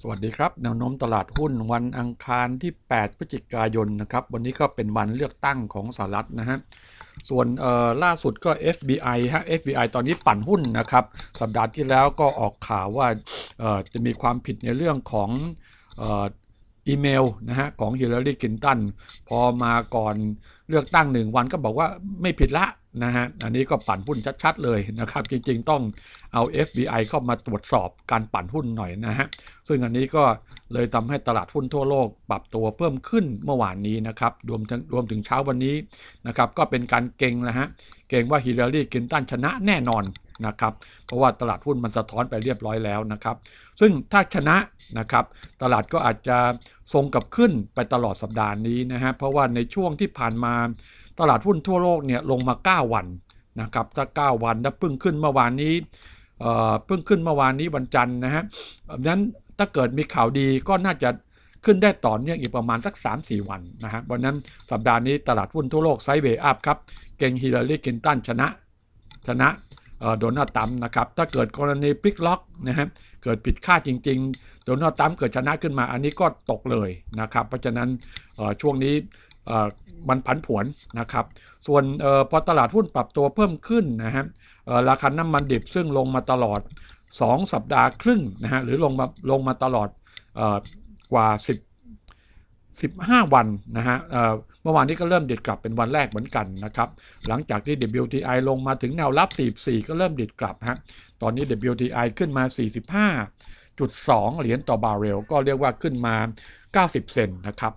สวัสดีครับแนวโน้มตลาดหุ้นวันอังคารที่ 8 พฤศจิกายนนะครับวันนี้ก็เป็นวันเลือกตั้งของสหรัฐนะฮะส่วนล่าสุดก็ FBI ฮะ FBI ตอนนี้ปั่นหุ้นนะครับสัปดาห์ที่แล้วก็ออกข่าวว่าจะมีความผิดในเรื่องของอีเมลนะฮะของฮิลลารีคินตันพอมาก่อนเลือกตั้งหนึ่งวันก็บอกว่าไม่ผิดละ นะฮะ อันนี้ก็ปั่นหุ้นชัดๆเลยนะครับ จริงๆต้องเอา FBI เข้ามาตรวจสอบการปั่นหุ้นหน่อยนะฮะ ซึ่งอันนี้ก็เลยทำให้ตลาดหุ้นทั่วโลกปรับตัวเพิ่มขึ้นเมื่อวานนี้นะครับรวมถึงรวมถึงเช้าวันนี้นะครับ ก็เป็นการเก่งนะฮะ เก่งว่าฮิลลารีคลินตันชนะแน่นอนนะครับ เพราะว่าตลาดหุ้นมันสะท้อนไปเรียบร้อยแล้วนะครับ ซึ่งถ้าชนะนะครับ ตลาดก็อาจจะทรงกับขึ้นไปตลอดสัปดาห์นี้นะฮะ เพราะว่าในช่วงที่ผ่านมา ตลาดหุ้นทั่วโลกเนี่ยลงมา 9 วันนะครับถ้า9วันแล้วเพิ่งขึ้นเมื่อวานนี้เพิ่งขึ้นเมื่อวานนี้วันจันทร์นะฮะดังนั้นถ้าเกิดมีข่าวดีก็น่าจะขึ้นได้ต่อเนื่องอีกประมาณสัก 3-4 วันนะฮะวันนั้นสัปดาห์นี้ตลาดหุ้นทั่วโลกไซด์เวย์อัพครับ เก่งฮิลลารีคลินตันชนะ ชนะโดนัลด์ตัมนะครับ ถ้าเกิดกรณีพลิกล็อกนะฮะเกิดผิดคาดจริง ๆ โดนัลด์ตัมเกิดชนะขึ้นมาอันนี้ก็ตกเลยนะครับ เพราะฉะนั้นช่วงนี้ มันผันผวนนะครับ ส่วนออพอตลาดหุ้นปรับตัวเพิ่มขึ้นนะฮะราคาน้ำมันดิบซึ่งลงมาตลอด 2 สัปดาห์ครึ่งนะฮะหรือลงมาลงมาตลอดอ่อกว่า 10 15 วันนะฮะเมื่อวานนี้ก็เริ่มดิดกลับเป็นวันแรกเหมือนกันนะครับ หลังจากที่ WTI ลงมาถึงแนวรับ 44 ก็เริ่มดิดกลับฮะตอนนี้ WTI ขึ้นมา 45.2 เหรียญต่อบาร์เรล ก็เรียกว่าขึ้นมา 90 เซนนะครับ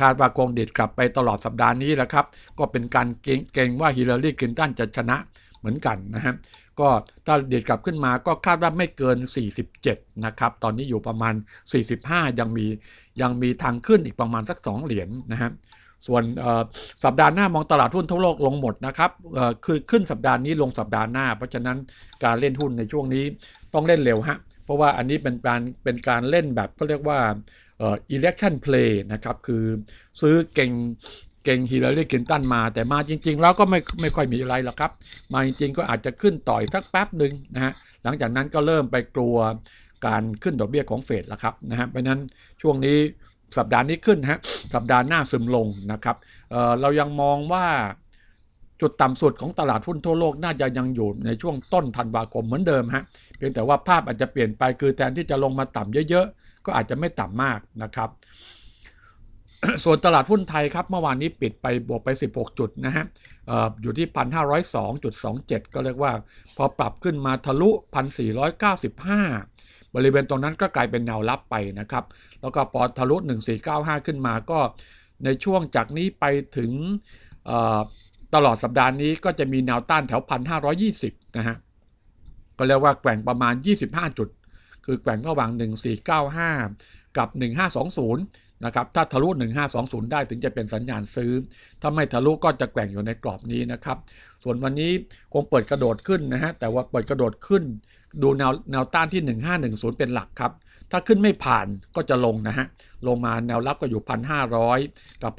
คาดว่าคงดิดกลับไปตลอดสัปดาห์นี้แหละครับ ก็เป็นการเก่งงว่าฮิลลารีคลินตันจะชนะเหมือนกันนะฮะก็ถ้าเดีดกลับขึ้นมาก็คาดว่าไม่เกิน 47 นะครับ ตอนนี้อยู่ประมาณ 45 ยังมียังมีทางขึ้นอีกประมาณสัก 2 เหรียญนนะฮะส่วนสัปดาห์หน้ามองตลาดหุ้นทั่วโลกลงหมดนะครับคือขึ้นสัปดาห์นี้ลงสัปดาห์หน้า เพราะฉะนั้นการเล่นหุ้นในช่วงนี้ต้องเล่นเร็วฮะเพราะว่าอันนี้เป็นการเป็นการเล่นแบบก็เรียกว่า election play นะครับ คือซื้อเก่งเก่งฮิลลารีคลินตันมา แต่มาจริง ๆ แล้วก็ไม่ไม่ค่อยมีอะไรหรอกครับ มาจริง ๆ ก็อาจจะขึ้นต่อยสักแป๊บหนึ่งนะฮะหลังจากนั้นก็เริ่มไปกลัวการขึ้นดอกเบี้ยของเฟดแล้วครับนะฮะเพราะนั้นช่วงนี้สัปดาห์นี้ขึ้นฮะสัปดาห์หน้าซึมลงนะครับเเรายังมองว่า จุดต่ำสุดของตลาดหุ้นทั่วโลกน่าจะยังอยู่ในช่วงต้นธันวาคมเหมือนเดิมฮะเพียงแต่ว่าภาพอาจจะเปลี่ยนไปคือแทนที่จะลงมาต่ำเยอะๆ ก็อาจจะไม่ต่ำมากนะครับ ส่วนตลาดหุ้นไทยครับ เมื่อวานนี้ปิดไปบวกไป 16 จุดนะฮะอออยู่ที่ 1,502.27 ก็เรียกว่า พอปรับขึ้นมาทะลุ 1,495 บริเวณตรงนั้นก็กลายเป็นแนวรับไปนะครับ แล้วก็พอทะลุ 1495 ขึ้นมาก็ในช่วงจากนี้ไปถึง ตลอดสัปดาห์นี้ก็จะมีแนวต้านแถว 1,520 นะฮะ ก็เรียกว่าแกว่งประมาณ 25 จุด คือแกว่งระหว่าง 1495 กับ 1520 นะครับ ถ้าทะลุ 1520 ได้ถึงจะเป็นสัญญาณซื้อ ถ้าไม่ทะลุก็จะแกว่งอยู่ในกรอบนี้นะครับ ส่วนวันนี้คงเปิดกระโดดขึ้นนะฮะ แต่ว่าเปิดกระโดดขึ้น ดูแนวแนวต้านที่ 1510 เป็นหลักครับ ถ้าขึ้นไม่ผ่านก็จะลงนะฮะ ลงมาแนวรับก็อยู่ 1,500 กับ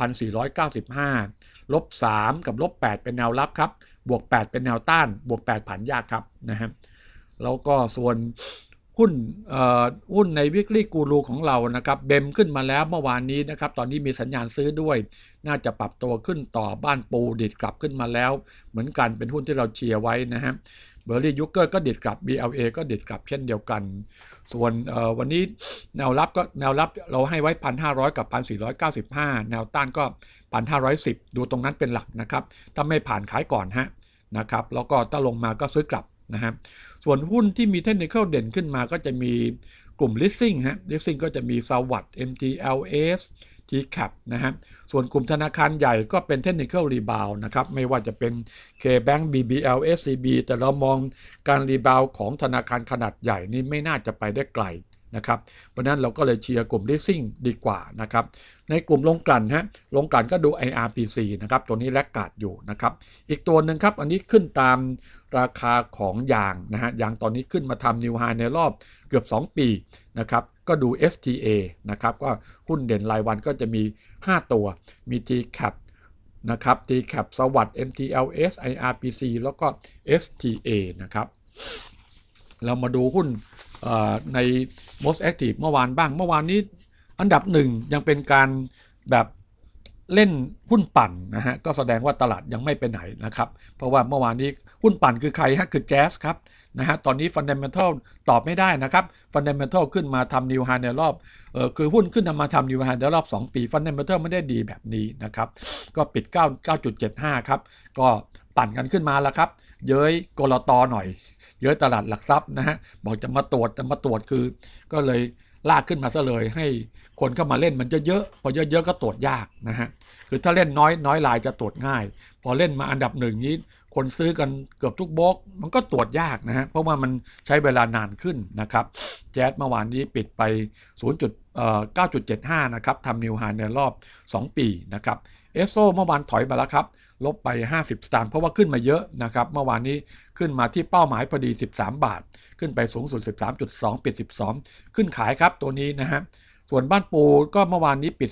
1,495 ลบ 3 กับลบ 8 เป็นแนวรับครับ บวก 8 เป็นแนวต้าน บวก 8 ผ่านยากครับนะฮะ แล้วก็ส่วนหุ้นหุ้นในวิกฤตกูรูของเรานะครับ เบมขึ้นมาแล้วเมื่อวานนี้นะครับ ตอนนี้มีสัญญาณซื้อด้วย น่าจะปรับตัวขึ้นต่อบ้านปูดิดกลับขึ้นมาแล้ว เหมือนกันเป็นหุ้นที่เราเชียร์ไว้นะฮะ เบอร์รี่ยูเกอร์ก็ดิดกลับ BLA ก็ดิดกลับเช่นเดียวกัน ส่วนวันนี้แนวรับก็แนวรับเราให้ไว้ 1,500 กับ 1,495 แนวต้านก็ 1,510 ดูตรงนั้นเป็นหลักนะครับถ้าไม่ผ่านขายก่อนฮะนะครับแล้วก็ถ้าลงมาก็ซื้อกลับนะครับส่วนหุ้นที่มีเทคนิคเด่นขึ้นมาก็จะมีกลุ่ม leasing ฮะ leasing ก็จะมีสวัสด์ MTLS GCAP นะฮะส่วนกลุ่มธนาคารใหญ่ก็เป็น Technical Rebound นะครับ ไม่ว่าจะเป็น KBank BBL SCB แต่เรามองการรีบาวของธนาคารขนาดใหญ่นี่ไม่น่าจะไปได้ไกล นะครับเพราะนั้นเราก็เลยเชียร์กลุ่ม leasing ดีกว่านะครับในกลุ่มลงกลั่นฮะลงกลั่นก็ดู IRPC นะครับตัวนี้แลกกาดอยู่นะครับอีกตัวหนึ่งครับอันนี้ขึ้นตามราคาของยางนะฮะยางตอนนี้ขึ้นมาทำนิวไฮในรอบเกือบ 2 ปีนะครับก็ดู STA นะครับก็หุ้นเด่นรายวันก็จะมี 5 ตัว มี TCAP นะครับ TCAP สวัสด์ MTLS IRPC แล้วก็ STA นะครับ เรามาดูหุ้น ใน most active เมื่อวานบ้าง เมื่อวานนี้อันดับหนึ่งยังเป็นการแบบเล่นหุ้นปั่นนะฮะก็แสดงว่าตลาดยังไม่ไปไหนนะครับ เพราะว่าเมื่อวานนี้หุ้นปั่นคือใครฮะคือแจ๊สครับนะฮะตอนนี้ Fundamental ตอบไม่ได้นะครับ Fundamental ขึ้นมาทำ New High ในรอบเออคือหุ้นขึ้นมาทำ New High ในรอบ 2 ปี Fundamental ไม่ได้ดีแบบนี้นะครับ ก็ปิด 9 9.75 ครับ ก็ปั่นกันขึ้นมาแล้วครับ เย้ยกรตอหน่อย เย้ยตลาดหลักทรัพย์นะฮะบอกจะมาตรวจจะมาตรวจคือ ก็เลยลากขึ้นมาซะเลย ให้คนเข้ามาเล่นมันเยอะๆพอเยอะๆก็ตรวจยากนะฮะคือถ้าเล่นน้อยน้อยลายจะตรวจง่าย พอเล่นมาอันดับหนึ่งนี้ คนซื้อกันเกือบทุกบล็อกมันก็ตรวจยากนะฮะเพราะว่ามันใช้เวลานานขึ้นนะครับแจ๊สเมื่อวานนี้ปิดไป 0.9.75 นะครับทำนิวไฮในรอบ 2 ปีนะครับเอสโซเมื่อวานถอยมาแล้วครับลบไป 50 สตางค์เพราะว่าขึ้นมาเยอะนะครับ เมื่อวานนี้ขึ้นมาที่เป้าหมายพอดี 13 บาท ขึ้นไปสูงสุด 13.2 ปิด 12 ขึ้นขายครับตัวนี้นะฮะส่วนบ้านปูก็เมื่อวานนี้ปิด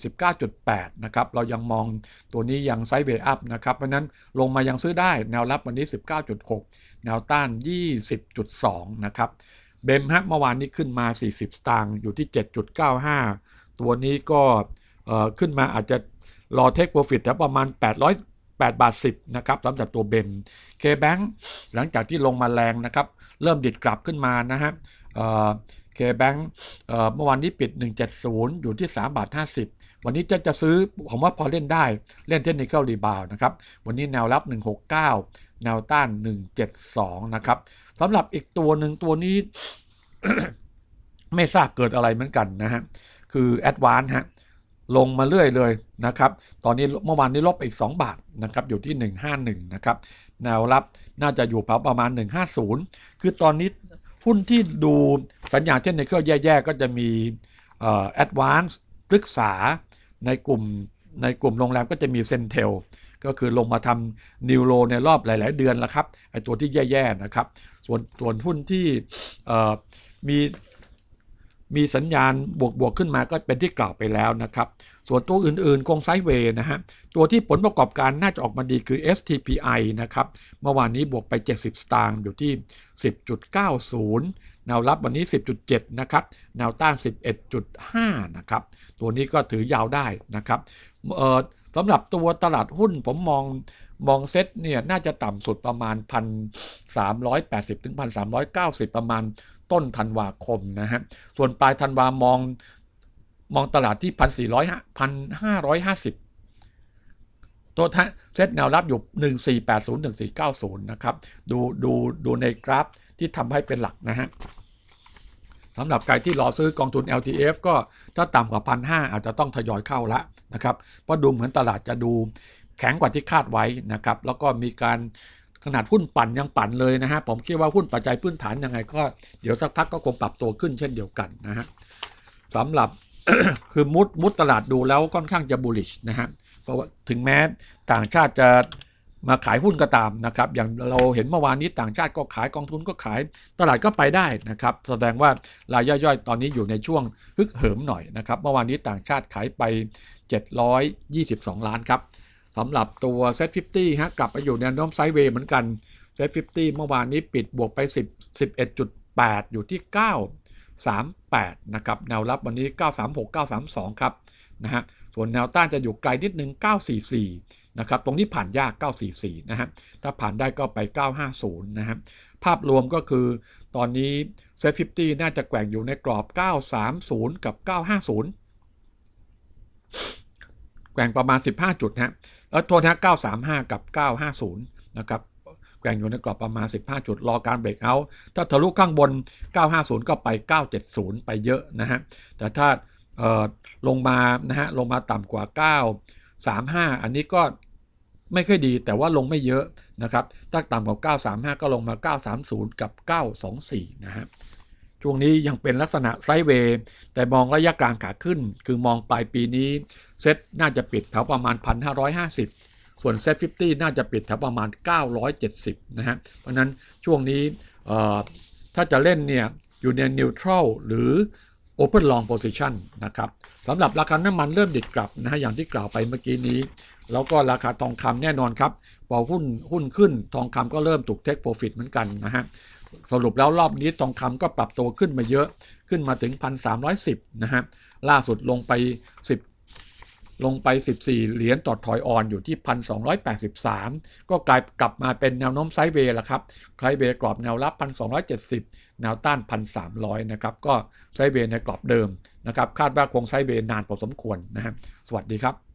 19.8 นะครับ เรายังมองตัวนี้ยังไซด์เวย์อัพนะครับ เพราะนั้นลงมายังซื้อได้แนวรับวันนี้ 19.6 แนวต้าน 20.2 นะครับ เบมฮะเมื่อวานนี้ขึ้นมา 40 สตางค์อยู่ที่ 7.95 ตัวนี้ก็ขึ้นมาอาจจะรอเทคโปรฟิตแล้วประมาณ 800 8 บาท 10 นะครับสำหรับตัวเบมเคแบงหลังจากที่ลงมาแรงนะครับ เริ่มดิดกลับขึ้นมานะฮะเคแบงเมื่อวานนี้ปิด 170 อยู่ที่ 3 บาท 50 วันนี้จะจะซื้อผมว่าพอเล่นได้เล่นเทคนิคอลรีบาวนะครับ วันนี้แนวรับ 169 แนวต้าน 172 นะครับสำหรับอีกตัวหนึ่งตัวนี้ ไม่ทราบเกิดอะไรเหมือนกันนะฮะ คือ a d v a n c e ฮะ ลงมาเรื่อยเลยนะครับ ตอนนี้เมื่อวานนี้ลบอีก 2 บาทนะครับ อยู่ที่ 151 นะครับ แนวรับน่าจะอยู่ประมาณ 150 คือตอนนี้หุ้นที่ดูสัญญาณเทคนิครื่อแย่ ๆ ก็จะมีเอ่อ Advance ปรึกษาในกลุ่มในกลุ่มโรงแรมก็จะมีเซนเทลก็คือลงมาทำนิวโรในรอบหลาย ๆ เดือนแล้วครับไอตัวที่แย่ ๆ นะครับ ส่วนส่วนหุ้นที่มี มีสัญญาณบวกบวกขึ้นมาก็เป็นที่กล่าวไปแล้วนะครับ ส่วนตัวอื่นๆคงไซด์เวย์นะฮะ ตัวที่ผลประกอบการน่าจะออกมาดีคือ STPI นะครับ เมื่อวานนี้บวกไป 70 สตางค์อยู่ที่ 10.90 แนวรับวันนี้ 10.7 นะครับ แนวต้าน 11.5 นะครับ ตัวนี้ก็ถือยาวได้นะครับเออสำหรับตัวตลาดหุ้นผมมองมองเซ็ตเนี่ยน่าจะต่ำสุดประมาณ 1,380 ถึง 1,390 ประมาณ ต้นธันวาคมนะฮะ ส่วนปลายธันวามองมองตลาดที่1,400 1,550ตัวเซตแนวรับอยู่ 1480 1490 นะครับ ดูดูดูในกราฟที่ทำให้เป็นหลักนะฮะสำหรับใครที่รอซื้อกองทุน LTF ก็ถ้าต่ำกว่าพันห้าอาจจะต้องทยอยเข้าละนะครับ เพราะดูเหมือนตลาดจะดูแข็งกว่าที่คาดไว้นะครับ แล้วก็มีการ ขนาดหุ้นปั่นยังปั่นเลยนะฮะผมคิดว่าหุ้นปัจจัยพื้นฐานยังไงก็เดี๋ยวสักพักก็คงปรับตัวขึ้นเช่นเดียวกันนะฮะสำหรับคือมุดมุดตลาดดูแล้วค่อนข้างจะ bullish นะฮะเพราะว่าถึงแม้ต่างชาติจะมาขายหุ้นก็ตามนะครับ อย่างเราเห็นเมื่อวานนี้ต่างชาติก็ขายกองทุนก็ขายตลาดก็ไปได้นะครับ แสดงว่ารายย่อยๆ ตอนนี้อยู่ในช่วงฮึกเหิมหน่อยนะครับ เมื่อวานนี้ต่างชาติขายไป 722 ล้านครับ สำหรับตัว Set 50ฮะกลับไปอยู่แนวโน้มไซด์เวย์เหมือนกัน Set 50เมื่อวานนี้ปิดบวกไป 10 11.8 อยู่ที่ 938 นะครับ แนวรับวันนี้ 936 932 ครับนะฮะส่วนแนวต้านจะอยู่ไกลนิดนึง 944 นะครับ ตรงนี้ผ่านยาก 944 นะฮะ ถ้าผ่านได้ก็ไป 950 นะฮะ ภาพรวมก็คือตอนนี้ Set 50 น่าจะแกว่งอยู่ในกรอบ 930 กับ 950 แกว่งประมาณ 15 จุดฮะแล้วโทษนะ935 กับ 950 นะครับแกว่งอยู่ในกรอบประมาณ 15 จุด รอการเบรกเอาถ้าทะลุข้างบน 950 ก็ไป 970 ไปเยอะนะฮะ แต่ถ้าลงมานะฮะ ลงมาต่ำกว่า 935 อันนี้ก็ไม่ค่อยดีแต่ว่าลงไม่เยอะนะครับ ถ้าต่ำกว่า 935 ก็ลงมา 930 กับ 924 นะฮะ ช่วงนี้ยังเป็นลักษณะไซด์เวย์แต่มองระยะกลางขาขึ้น คือมองปลายปีนี้เซ็ตน่าจะปิดแถวประมาณ 1,550 ส่วนเซ็ต50 น่าจะปิดแถวประมาณ 970 นะฮะ เพราะนั้นช่วงนี้ถ้าจะเล่นเนี่ยอยู่ในนิวทรัลหรือ Open Long Position นะครับสำหรับราคาน้ำมันเริ่มดิดกลับนะฮะอย่างที่กล่าวไปเมื่อกี้นี้ แล้วก็ราคาทองคำแน่นอนครับพอหุ้นหุ้นขึ้นทองคำก็เริ่มถูกเทคโปรฟิตเหมือนกันนะฮะ สรุปแล้วรอบนี้ทองคำก็ปรับตัวขึ้นมาเยอะขึ้นมาถึง 1,310 นะฮะ ล่าสุดลงไป 10 ลงไป 14 เหรียญต่อถอยออนอยู่ที่ 1,283 ก็กลายกลับมาเป็นแนวโน้มไซด์เวย์ล้วครับไซด์เวย์กรอบแนวรับ 1,270 แนวต้าน 1,300 นะครับ ก็ไซด์เวย์ในกรอบเดิมนะครับ คาดว่าคงไซด์เวย์นานพอสมควรนะฮะ สวัสดีครับ